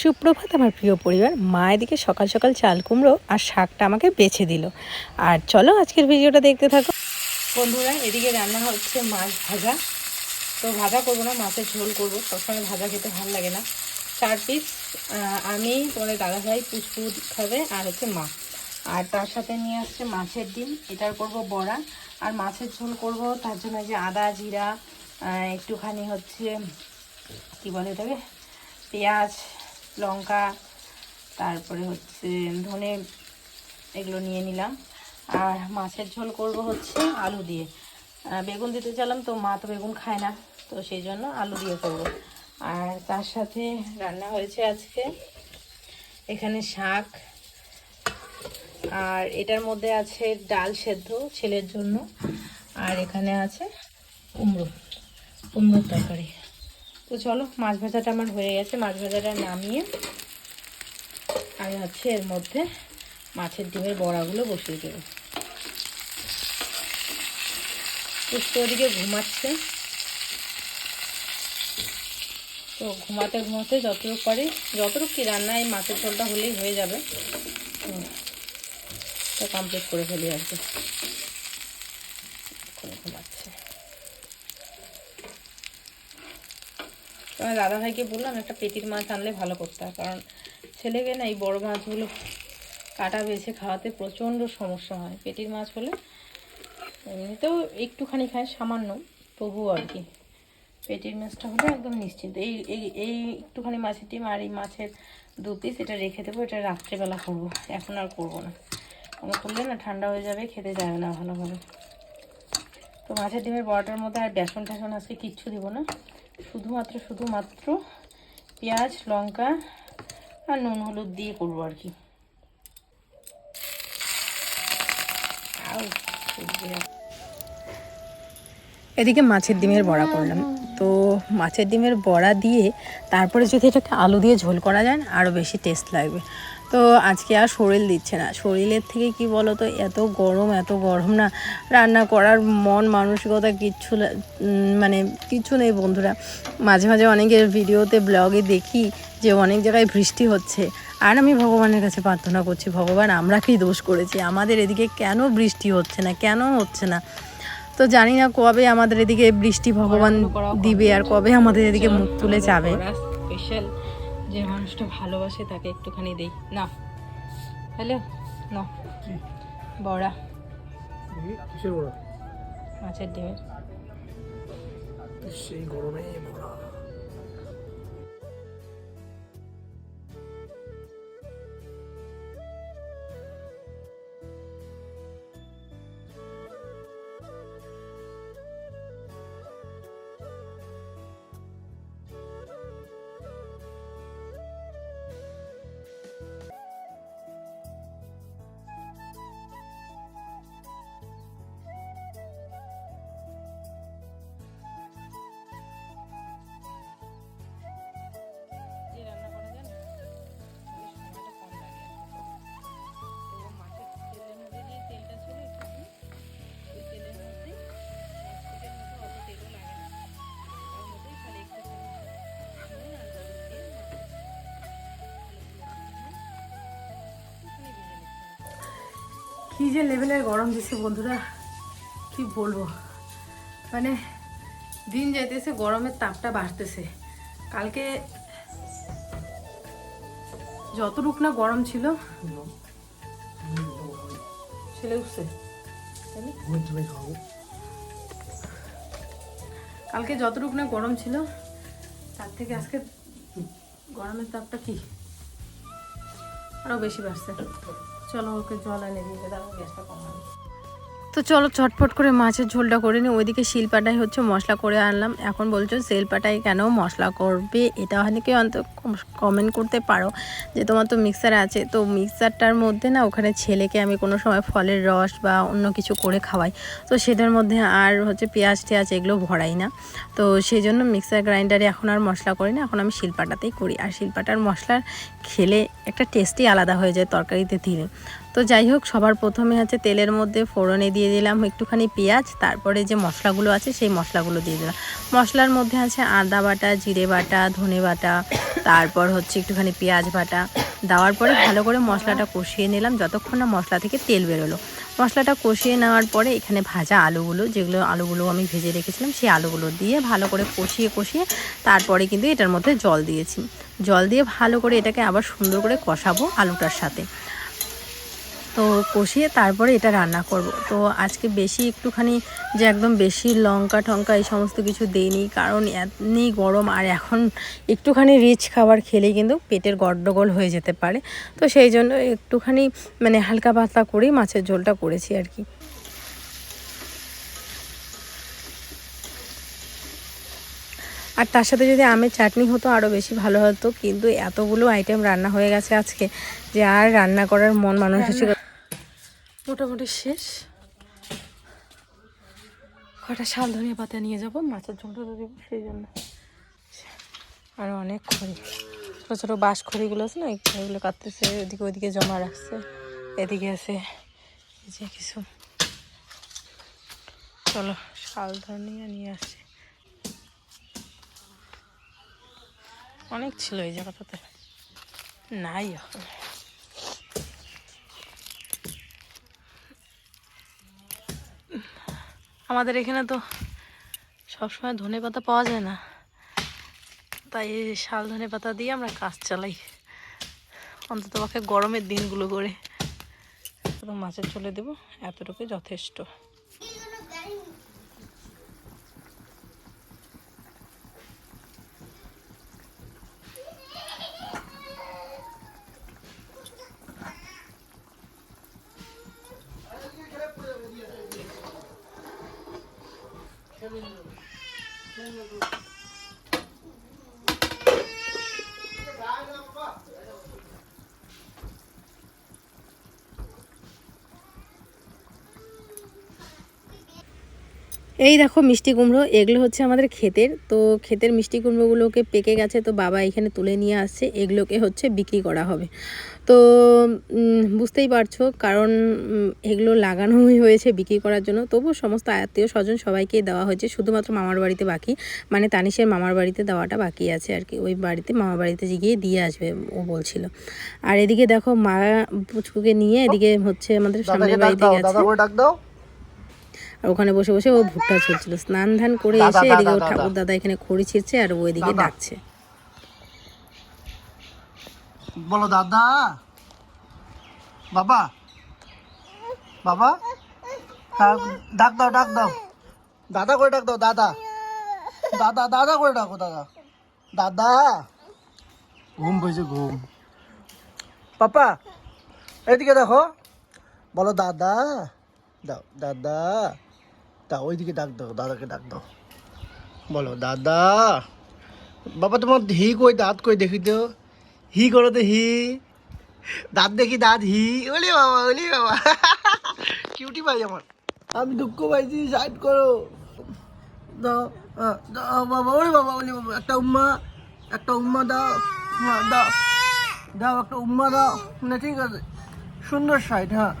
সুপ্রভাত আমার প্রিয় পরিবার, মা এদিকে সকাল সকাল চাল কুমড়ো আর শাকটা আমাকে বেছে দিল। আর চলো আজকের ভিডিওটা দেখতে থাকো। বন্ধুরা, এদিকে রান্না হচ্ছে মাছ ভাজা। তো ভাজা করব না, মাছের ঝোল করব। সবসময় ভাজা খেতে ভালো লাগে না। চার পিস আমি, তোমাদের দাদা ভাই পুষ্পু খাবে আর হচ্ছে মা। আর তার সাথে নিয়ে আসছে মাছের ডিম। এটার করব বড়া। আর মাছের ঝোল করব, তার জন্য যে আদা, জিরা একটুখানি হচ্ছে, কি বলে এটাকে পেঁয়াজ লঙ্কা, তারপরে হচ্ছে ধনে, এগুলো নিয়ে নিলাম। আর মাছের ঝোল করব হচ্ছে আলু দিয়ে। বেগুন দিতে চালাম তো মা তো বেগুন খায় না, তো সেই জন্য আলু দিয়ে করব। আর তার সাথে রান্না হয়েছে আজকে এখানে শাক। আর এটার মধ্যে আছে ডাল সেদ্ধ ছেলের জন্য। আর এখানে আছে কুমড়ো, কুমড়োর তরকারি। তো চলো, মাছ ভাজাটা আমার হয়ে গেছে। মাছ ভাজাটা নামিয়ে আমি হচ্ছে এর মধ্যে মাছের ডিমের বড়াগুলো বসিয়ে দেবো। পুষ্প ওদিকে ঘুমাচ্ছে। তো ঘুমাতে ঘুমাতে যতটুকু পারি, যতটুকু কি রান্না এই মাছের ঝোলটা হলেই হয়ে যাবে, তো কমপ্লিট করে ফেলি আর কি এখন ঘুমাচ্ছে তো আমার দাদা ভাইকে বললাম, একটা পেটির মাছ আনলে ভালো করতে হয়। কারণ ছেলেকে না এই বড় মাছগুলো কাটা বেছে খাওয়াতে প্রচণ্ড সমস্যা হয়। পেটির মাছ হলে এমনিতেও একটুখানি খায়, সামান্য, তবুও আর কি। পেটির মাছটা হলে একদম নিশ্চিত এই এই একটুখানি মাছের ডিম আর এই মাছের দু পিস এটা রেখে দেবো, এটা রাত্রেবেলা করব। এখন আর করব না। আমার করলে না ঠান্ডা হয়ে যাবে, খেতে যাবে না ভালোভাবে তো মাছের ডিমের বড়াটার মধ্যে আর বেসন টেসন আজকে কিচ্ছু দিব না। শুধুমাত্র শুধুমাত্র পেঁয়াজ, লঙ্কা আর নুন হলুদ দিয়ে করব আর কি। এদিকে মাছের ডিমের বড়া করলাম। তো মাছের ডিমের বড়া দিয়ে তারপরে যদি এটাকে আলু দিয়ে ঝোল করা যায় না আরও বেশি টেস্ট লাগবে। তো আজকে আর শরীর দিচ্ছে না। শরীরের থেকে কি বলো তো এত গরম এত গরম না। রান্না করার মন মানসিকতা কিচ্ছু মানে কিচ্ছু নেই বন্ধুরা। মাঝে মাঝে অনেকের ভিডিওতে, ব্লগে দেখি যে অনেক জায়গায় বৃষ্টি হচ্ছে। আর আমি ভগবানের কাছে প্রার্থনা করছি, ভগবান আমরা কি দোষ করেছি। আমাদের এদিকে কেন বৃষ্টি হচ্ছে না, কেন হচ্ছে না? তো জানি না কবে আমাদের এদিকে বৃষ্টি ভগবান দিবে আর কবে আমাদের এদিকে মুখ তুলে যাবে। স্পেশাল যে মানুষটা ভালোবাসে তাকে একটুখানি দেই। না। হ্যালো? না। বড়া। কিসের বড়া? মাছের ডিমের। সেই গরমে বড়া। কি যে লেভেলের গরম দিচ্ছে বন্ধুরা, কি বলব? মানে দিন যাইতেছে, গরমের তাপটা বাড়তেছে। কালকে যতটুক না গরম ছিল, ছেলে উঠছে। কালকে যতটুক না গরম ছিল, তার থেকে আজকে গরমের তাপটা কি? আরও বেশি বাড়ছে। চলো, ওকে জল এনে দাও গ্যাসটা তো চলো ছটফট করে মাছের ঝোলটা করে নিই। ওইদিকে শিলপাটাই হচ্ছে মশলা করে আনলাম। এখন বলছো শিলপাটাই কেন মশলা করবে? এটা অনেকে অন্ত কমেন্ট করতে পারো যে তোমার তো মিক্সার আছে। তো মিক্সারটার মধ্যে না ওখানে ছেলেকে আমি কোনো সময় ফলের রস বা অন্য কিছু করে খাওয়াই। তো সেটার মধ্যে আর হচ্ছে পেঁয়াজ টেয়াজ এগুলো ভরাই না। তো সেই জন্য মিক্সার গ্রাইন্ডারে এখন আর মশলা করি না, এখন আমি শিলপাটাতেই করি। আর শিলপাটার মশলার খেলে একটা টেস্টই আলাদা হয়ে যায় তরকারিতে দিলে তো যাই হোক, সবার প্রথমে হচ্ছে তেলের মধ্যে ফোড়নে দিয়ে দিলাম একটুখানি পেঁয়াজ, তারপরে যে মশলাগুলো আছে সেই মশলাগুলো দিয়ে দিলাম। মশলার মধ্যে আছে আদা বাটা, জিরে বাটা, ধনে বাটা তারপর হচ্ছে একটুখানি পেঁয়াজ বাটা। দেওয়ার পরে ভালো করে মশলাটা কষিয়ে নিলাম। যতক্ষণ না মশলা থেকে তেল বেরোলো। মশলাটা কষিয়ে নেওয়ার পরে এখানে ভাজা আলুগুলো, যেগুলো আলুগুলো আমি ভেজে রেখেছিলাম, সেই আলুগুলো দিয়ে ভালো করে কষিয়ে কষিয়ে তারপরে কিন্তু এটার মধ্যে জল দিয়েছি। জল দিয়ে ভালো করে এটাকে আবার সুন্দর করে কষাবো আলুটার সাথে। তো কষিয়ে তারপরে এটা রান্না করব। তো আজকে বেশি একটুখানি যে একদম বেশি লঙ্কা টঙ্কা এই সমস্ত কিছু দেইনি, কারণ এমনি গরম আর এখন একটুখানি রিচ খাবার খেলেই কিন্তু পেটের গড্ডগোল হয়ে যেতে পারে। তো সেই জন্য একটুখানি মানে হালকা পাতলা করেই মাছের ঝোলটা করেছি আর কি। আর তার সাথে যদি আমের চাটনি হতো আরও বেশি ভালো হতো, কিন্তু এতগুলো আইটেম রান্না হয়ে গেছে আজকে যে আর রান্না করার মন মানসিক মোটামুটি শেষ। কটা শাল ধনিয়া পাতা নিয়ে যাব, মাছের ঝোলটা তো দেবো সেই জন্য। আর অনেক খড়ি। ছোটো ছোটো বাঁশ খড়িগুলো আছে না এই খড়িগুলো কাটতেছে, এদিকে ওইদিকে জমা রাখছে, এদিকে আছে এই যে কিছু। চলো, শাল ধনিয়া নিয়ে আসছি অনেক ছিল এই জায়গাটাতে। নাই এখন। আমাদের এখানে তো সবসময় ধনে পাতা পাওয়া যায় না। তাই শাল ধনে পাতা দিয়ে আমরা কাজ চালাই। অন্তত পক্ষে গরমের দিনগুলো করে। মাছের চলে দেবো এতটুকু যথেষ্ট। এই দেখো মিষ্টি কুমড়ো এগুলো হচ্ছে আমাদের ক্ষেতের। তো ক্ষেতের মিষ্টি কুমড়োগুলোকে পেকে গেছে তো বাবা এখানে তুলে নিয়ে আসছে এগুলোকে হচ্ছে বিক্রি করা হবে। তো বুঝতেই পারছ কারণ এগুলো লাগানোই হয়েছে বিক্রি করার জন্য। তবু সমস্ত আত্মীয় স্বজন সবাইকেই দেওয়া হয়েছে শুধুমাত্র মামার বাড়িতে বাকি মানে তানিশের মামার বাড়িতে দেওয়াটা বাকি আছে আর কি। ওই বাড়িতে মামার বাড়িতে গিয়ে দিয়ে আসবে ও বলছিল। আর এদিকে দেখো মা পুচকুকে নিয়ে এদিকে হচ্ছে আমাদের সামনের বাড়িতে গেছে। আর ওখানে বসে বসে ও ভুট্টা ছুলছিল স্নান ধান করে এসে এদিকে দাদা। ঠাকুর দাদা। এখানে খড়ি ছিঁড়ছে আর ও এদিকে। ডাকছে। বলো দাদা। বাবা। বাবা। হ্যাঁ ডাক দাও ডাক দাও। দাদা করে ডাক দাও দাদা। দাদা দাদা করে ডাকো দাদা। দাদা। ঘুম পেয়েছে ঘুম। পাপা এদিকে দেখো। বলো দাদা। দাও দাদা। দাও ওইদিকে ডাক দাও, দাদাকে ডাক দাও। বলো, দাদা, বাবা তোমার হি কই, দাঁত কই দেখি তো। হি করো তো হি। দাঁত দেখি, দাঁত হি। ওলে বাবা ওলে বাবা। কিউটি ভাই আমার। আমি দুঃখ পাইছি, সাইড করো। দাও বাবা ওরে বাবা, ওলে বাবা। একটা উম্মা একটা উম্মা দাও দাও। দাও, একটা উম্মা দাও। না, ঠিক আছে। সুন্দর সাইড হ্যাঁ।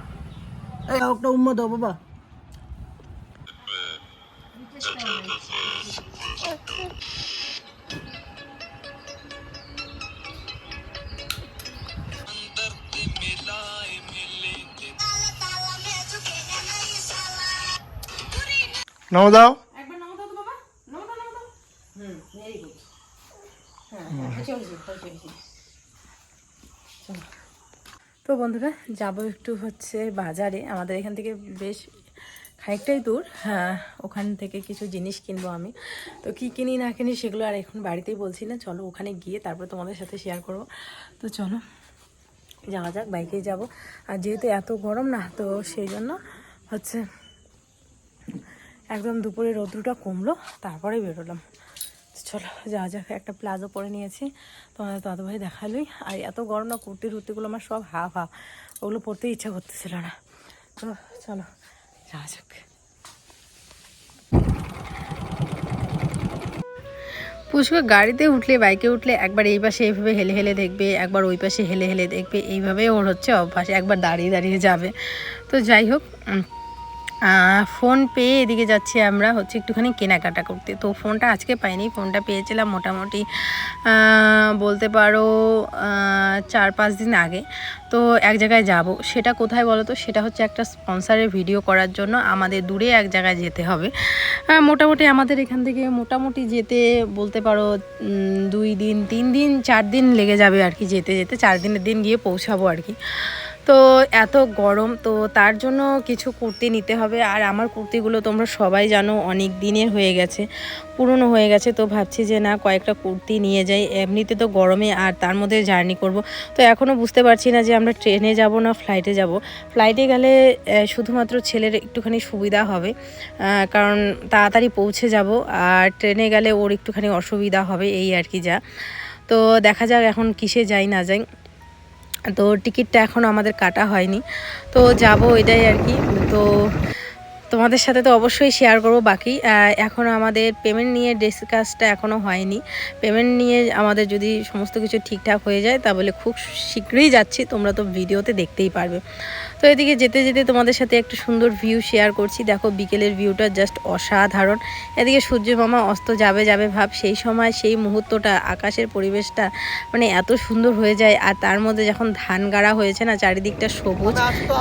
এই, একটা উম্মা দাও বাবা। নাও দাও তো বন্ধুরা যাব একটু হচ্ছে বাজারে। আমাদের এখান থেকে বেশ খানিকটাই দূর। হ্যাঁ ওখান থেকে কিছু জিনিস কিনবো আমি। তো কি কিনি না কিনি সেগুলো আর এখন বাড়িতেই বলছি না। চলো ওখানে গিয়ে তারপর তোমাদের সাথে শেয়ার করব। তো চলো, যাওয়া যাক বাইকেই যাব। আর যেহেতু এত গরম না, তো সেই জন্য হচ্ছে একদম দুপুরে রৌদ্রটা কমলো তারপরে বেরোলাম। চলো, যাওয়া যাক, একটা প্লাজো পরে নিয়েছি। তোমাদের দাদু ভাই দেখালোই। আর এত গরম না কুর্তি টুর্তিগুলো আমার সব হাফ হাফ ওগুলো পরতে ইচ্ছা করতেছিল না। তো চলো যাক পুষ্প, গাড়িতে উঠলে, বাইকে উঠলে একবার এই পাশে এইভাবে হেলে হেলে দেখবে, একবার ওই পাশে হেলে হেলে দেখবে এইভাবে ওর হচ্ছে অভ্যাস, একবার দাঁড়িয়ে দাঁড়িয়ে যাবে। তো যাই হোক ফোন পেয়ে এদিকে যাচ্ছি আমরা হচ্ছে একটুখানি কেনাকাটা করতে। তো ফোনটা আজকে পাইনি ফোনটা পেয়েছিলাম মোটামুটি বলতে পারো চার পাঁচ দিন আগে। তো এক জায়গায় যাব, সেটা কোথায় বলো তো? সেটা হচ্ছে একটা স্পন্সারের ভিডিও করার জন্য আমাদের দূরে এক জায়গায় যেতে হবে। মোটামুটি আমাদের এখান থেকে মোটামুটি যেতে বলতে পারো দুই দিন, তিন দিন, চার দিন লেগে যাবে আর কি যেতে যেতে। চার দিনের দিন গিয়ে পৌঁছাবো আর কি। তো এত গরম, তো তার জন্য কিছু কুর্তি নিতে হবে। আর আমার কুর্তিগুলো তোমরা সবাই জানো, অনেক দিনের হয়ে গেছে, পুরনো হয়ে গেছে, তো ভাবছি যে না, কয়েকটা কুর্তি নিয়ে যাই। এমনিতে তো গরমে, আর তার মধ্যে জার্নি করব। তো এখনও বুঝতে পারছি না যে আমরা ট্রেনে যাব না ফ্লাইটে যাব। ফ্লাইটে গেলে শুধুমাত্র ছেলের একটুখানি সুবিধা হবে। কারণ তাড়াতাড়ি পৌঁছে যাব, আর ট্রেনে গেলে ওর একটুখানি অসুবিধা হবে, এই আর কি যা। তো দেখা যাক এখন কিসে যাই না যাই। তো টিকিটটা এখনও আমাদের কাটা হয়নি। তো যাব ওইটাই আর কি। তো তোমাদের সাথে তো অবশ্যই শেয়ার করব বাকি। এখনও আমাদের পেমেন্ট নিয়ে ডিসকাসটা এখনও হয়নি। পেমেন্ট নিয়ে আমাদের যদি সমস্ত কিছু ঠিকঠাক হয়ে যায় তাহলে খুব শীঘ্রই যাচ্ছি। তোমরা তো ভিডিওতে দেখতেই পারবে। তো এদিকে যেতে যেতে তোমাদের সাথে একটু সুন্দর ভিউ শেয়ার করছি। দেখো বিকেলের ভিউটা জাস্ট অসাধারণ। এদিকে সূর্য মামা অস্ত যাবে যাবে ভাব। সেই সময় সেই মুহূর্তটা আকাশের পরিবেশটা মানে এত সুন্দর হয়ে যায়। আর তার মধ্যে যখন ধান গাড়া হয়েছে না চারিদিকটা সবুজ।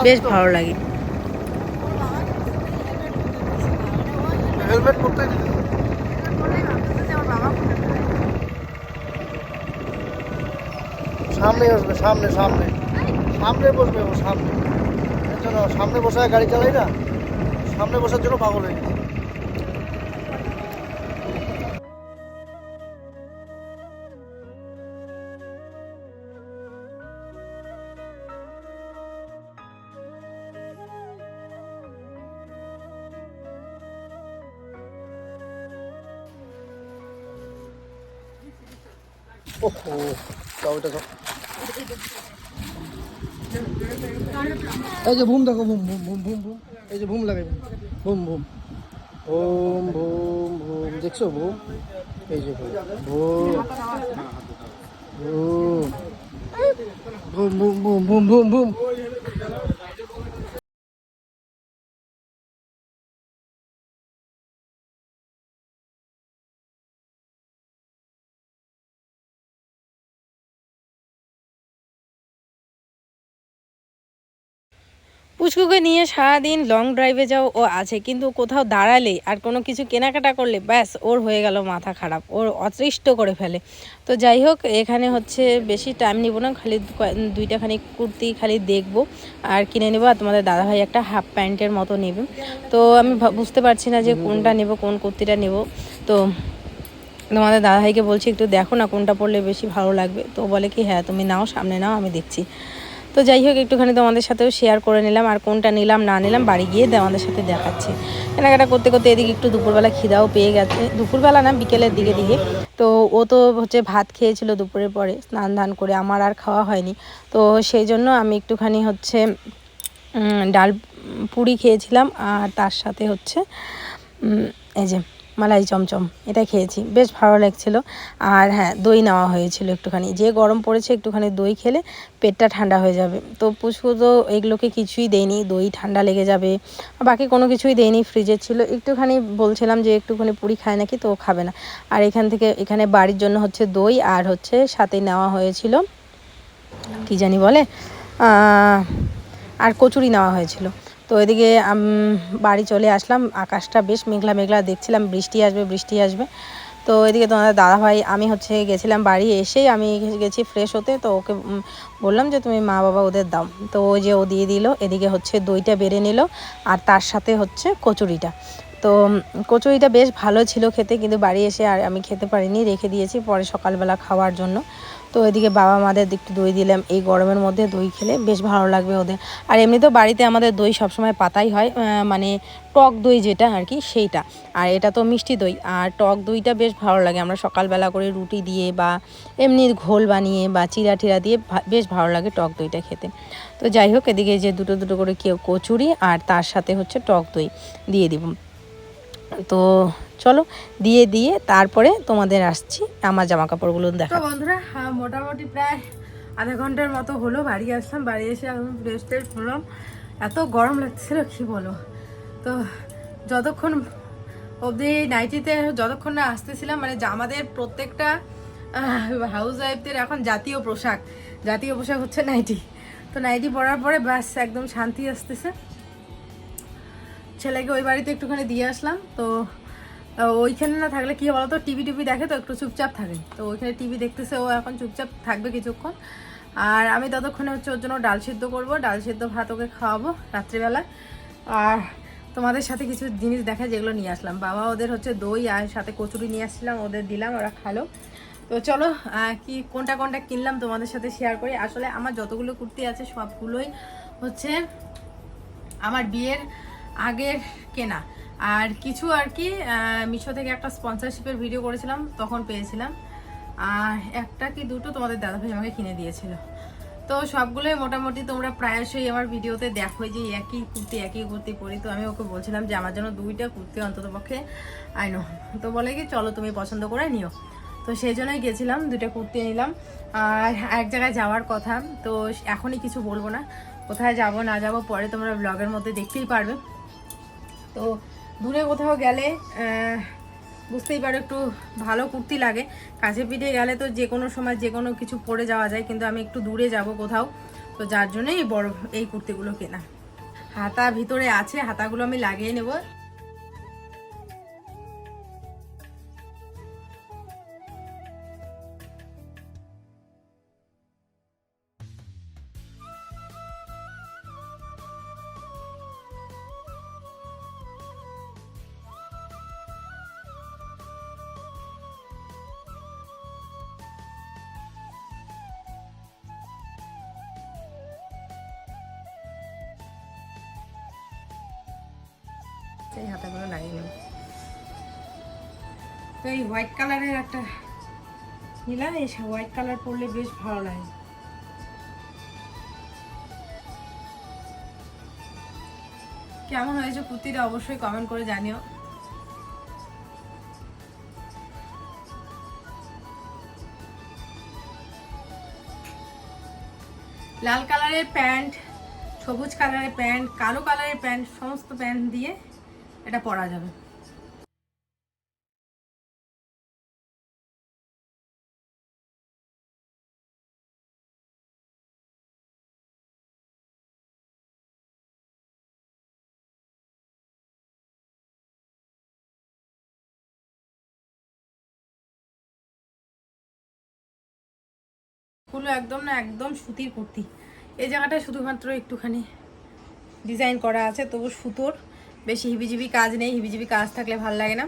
বেশ ভালো লাগে। করতে সামনে বসবে সামনে সামনে। সামনে বসবে ও, সামনে। সামনে বসে গাড়ি চালাই না। সামনে বসার জন্য পাগল হয়ে গেছে। এই যে ভুম দেখো, ভুম ভুম ভুম ভুম ভুম। এই যে ভুম লাগাই ভুম ভুম। ভুম ভুম ভুম। দেখছ ভুম? এই যে ভুম। ভুম। ভুম। ভুম ভুম ভুম ভুম ভুম। পুচকুকে নিয়ে সারাদিন লং ড্রাইভে যাও, ও আছে, কিন্তু কোথাও দাঁড়ালে আর কোনো কিছু কেনাকাটা করলে, ব্যাস, ওর হয়ে গেল মাথা খারাপ, ওর অতৃষ্ট করে ফেলে। তো যাই হোক, এখানে হচ্ছে বেশি টাইম নিব না, খালি দুইটা খানি কুর্তি খালি দেখব, আর কিনে নেব, আর তোমাদের দাদাভাই একটা হাফ প্যান্টের মতো নেবে। তো আমি বুঝতে পারছি না যে কোনটা নেব, কোন কুর্তিটা নেব। তো তোমাদের দাদাভাইকে বলছি, একটু দেখো না কোনটা পরলে বেশি ভালো লাগবে। তো বলে কি হ্যাঁ তুমি নাও, সামনে নাও, আমি দেখছি। তো যাই হোক, একটুখানি তোমাদের সাথেও শেয়ার করে নিলাম আর কোনটা নিলাম, না নিলাম, বাড়ি গিয়ে তোমাদের সাথে দেখাচ্ছি। কেনাকাটা করতে করতে এদিকে একটু দুপুরবেলা খিদাও পেয়ে গেছে। দুপুরবেলা না, বিকেলের দিকে দিকে। তো ও তো হচ্ছে ভাত খেয়েছিল দুপুরের পরে, স্নান ধান করে, আমার আর খাওয়া হয়নি। তো সেই জন্য আমি একটুখানি হচ্ছে ডাল পুরি খেয়েছিলাম আর তার সাথে হচ্ছে এই যে মালাই চমচম, এটা খেয়েছি, বেশ ভালো লাগছিল। আর হ্যাঁ দই নেওয়া হয়েছিল একটুখানি। যে গরম পড়েছে, একটুখানি দই খেলে পেটটা ঠান্ডা হয়ে যাবে। তো পুচকু তো এগুলোকে কিছুই দেয়নি, দই ঠান্ডা লেগে যাবে। বাকি কোনো কিছুই দেয়নি ফ্রিজে ছিল। একটুখানি বলছিলাম যে একটুখানি পুরি খায় নাকি, তো ও খাবে না। আর এখান থেকে, এখানে বাড়ির জন্য হচ্ছে দই, আর হচ্ছে সাথে নেওয়া হয়েছিল, কি জানি বলে আর কচুরি নেওয়া হয়েছিল। তো এদিকে বাড়ি চলে আসলাম। আকাশটা বেশ মেঘলা মেঘলা দেখছিলাম। বৃষ্টি আসবে বৃষ্টি আসবে। তো এদিকে তোমাদের দাদাভাই, আমি হচ্ছে গেছিলাম বাড়ি এসেই আমি গেছি ফ্রেশ হতে। তো ওকে বললাম যে, তুমি মা বাবা ওদের দাও। তো ও যে ও দিয়ে দিল। এদিকে হচ্ছে দইটা বেড়ে নিল। আর তার সাথে হচ্ছে কচুরিটা। তো কচুরিটা বেশ ভালো ছিল খেতে। কিন্তু বাড়ি এসে আর আমি খেতে পারিনি। রেখে দিয়েছি পরে সকালবেলা খাওয়ার জন্য। তো এদিকে বাবা মাদের একটু দই দিলাম। এই গরমের মধ্যে দই খেলে বেশ ভালো লাগবে ওদের। আর এমনিতেও বাড়িতে আমাদের দই সবসময় পাতাই হয় মানে টক দই যেটা আর কি, সেইটা। আর এটা তো মিষ্টি দই। আর টক দইটা বেশ ভালো লাগে। আমরা সকালবেলা করে রুটি দিয়ে বা এমনি ঘোল বানিয়ে বা চিরা টিরা দিয়ে বেশ ভালো লাগে টক দইটা খেতে। তো যাই হোক, এদিকে যে দুটো দুটো করে কেউ কচুরি আর তার সাথে হচ্ছে টক দই দিয়ে দিব। তো চলো দিয়ে দিয়ে তারপরে তোমাদের আসছি আমার জামা কাপড়গুলো দেখা বন্ধুরা হ্যাঁ, মোটামুটি প্রায় আধা ঘণ্টার মতো হলো বাড়ি আসলাম বাড়ি এসে এখন ফ্রেশ ট্রেশ হলাম। এত গরম লাগছিল কি বলো তো যতক্ষণ অবধি নাইটিতে যতক্ষণ না আসতেছিলাম মানে আমাদের প্রত্যেকটা হাউস ওয়াইফদের এখন জাতীয় পোশাক জাতীয় পোশাক হচ্ছে নাইটি তো নাইটি পরার পরে ব্যাস একদম শান্তি আসতেছে। ছেলেকে ওই বাড়িতে একটুখানি দিয়ে আসলাম, তো ওইখানে না থাকলে কি বলতো, টিভি টিভি দেখে তো একটু চুপচাপ থাকে। তো ওইখানে টিভি দেখতেছে, ও এখন চুপচাপ থাকবে কিছুক্ষণ। আর আমি ততক্ষণে হচ্ছে ওর জন্য ডাল সিদ্ধ করব, ডাল সিদ্ধ ভাত ওকে খাওয়াবো রাত্রিবেলা আর তোমাদের সাথে কিছু জিনিস দেখা যেগুলো নিয়ে আসলাম। বাবা ওদের হচ্ছে দই আর সাথে কচুরি নিয়ে আসছিলাম, ওদের দিলাম, ওরা খালো। তো চলো কি কোনটা কোনটা কিনলাম তোমাদের সাথে শেয়ার করি। আসলে আমার যতগুলো কুর্তি আছে সবগুলোই হচ্ছে আমার বিয়ের আগের কেনা। আর কিছু আর কি মিশো থেকে একটা স্পন্সরশিপের ভিডিও করেছিলাম, তখন পেয়েছিলাম। আর একটা কি দুটো তোমাদের দাদাভাই আমাকে কিনে দিয়েছিল। তো সবগুলোই মোটামুটি তোমরা প্রায়শই আমার ভিডিওতে দেখো যে একই কুর্তি একই কুর্তি পরি। তো আমি ওকে বলছিলাম যে, আমার জন্য দুইটা কুর্তি অন্তত পক্ষে আইনো তো বলে কি, চলো তুমি পছন্দ করে নিও। তো সেই জন্যই গেছিলাম দুটো কুর্তি নিলাম। আর এক জায়গায় যাওয়ার কথা, তো এখনই কিছু বলব না। কোথায় যাব, না যাব, পরে তোমরা ব্লগের মধ্যে দেখতেই পারবে। তো দূরে কোথাও গেলে বুঝতেই পারো একটু ভালো কুর্তি লাগে। কাছে পিঠে গেলে তো যে কোনো সময় যে কোনো কিছু পরে যাওয়া যায়, কিন্তু আমি একটু দূরে যাব কোথাও। তো যার জন্যই বড় এই কুর্তিগুলো কেনা। হাতা ভিতরে আছে, হাতাগুলো আমি লাগিয়ে নেব। তো এই হোয়াইট কালারের একটা নিলাম, এই হোয়াইট কালার পরলে বেশ ভালো লাগে। কেমন হয়েছে কুর্তিটা অবশ্যই কমেন্ট করে জানিও। লাল কালারের প্যান্ট, সবুজ কালারের প্যান্ট, কালো কালারের প্যান্ট, সমস্ত প্যান্ট দিয়ে এটা পরা যাবে। গুলো একদম না একদম সুতির কুর্তি। এই জায়গাটা শুধুমাত্র একটুখানি ডিজাইন করা আছে, তবু সুতোর। বেশি হিবিজিবি কাজ নেই, হিবিজিবি কাজ থাকলে ভালো লাগে না।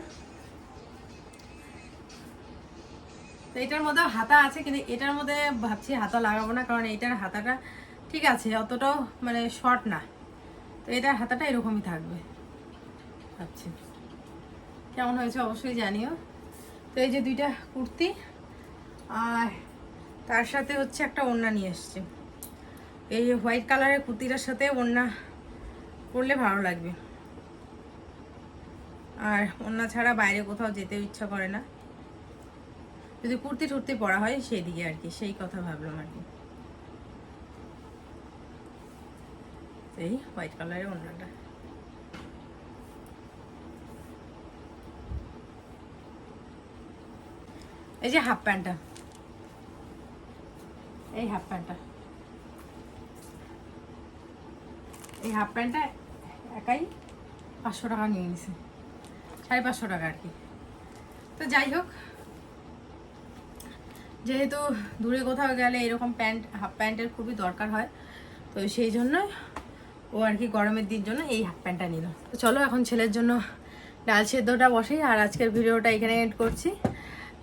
তো এটার মধ্যে হাতা আছে, কিন্তু এটার মধ্যে ভাবছি হাতা লাগাবো না, কারণ এটার হাতাটা ঠিক আছে, অতটাও মানে শর্ট না। তো এটার হাতাটা এরকমই থাকবে। ভাবছি। কেমন হয়েছে অবশ্যই জানিও। তো এই যে দুইটা কুর্তি, আর তার সাথে হচ্ছে একটা ওড়না নিয়ে এসছে। এই হোয়াইট কালারের কুর্তিটার সাথে ওড়না পরলে ভালো লাগবে। আর ওড়না ছাড়া বাইরে কোথাও যেতেও ইচ্ছা করে না। যদি কুর্তি টুর্তি পরা হয় সেই দিকে আর কি, সেই কথা ভাবলাম আর কি। এই হোয়াইট কালারের ওড়নাটা। এই যে হাফ প্যান্টটা। এই হাফ প্যান্টটা এই হাফ প্যান্টটা একাই পাঁচশো টাকা নিয়ে নিছে। সাড়ে পাঁচশো টাকা আর কি। তো যাই হোক, যেহেতু দূরে কোথাও গেলে এরকম প্যান্ট হাফ প্যান্টের খুবই দরকার হয়, তো সেই জন্য ও আর কি গরমের দিন জন্য এই হাফ প্যান্টটা নিল। তো চলো এখন ছেলের জন্য ডাল সেদ্ধটা বসেই আর আজকের ভিডিওটা এখানে এড করছি।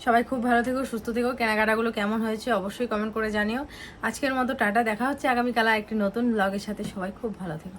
সবাই খুব ভালো থেকো, সুস্থ থেকো। কেনাকাটাগুলো কেমন হয়েছে অবশ্যই কমেন্ট করে জানিও। আজকের মতো টাটা, দেখা হচ্ছে আগামীকাল একটি নতুন ব্লগের সাথে। সবাই খুব ভালো থেকো।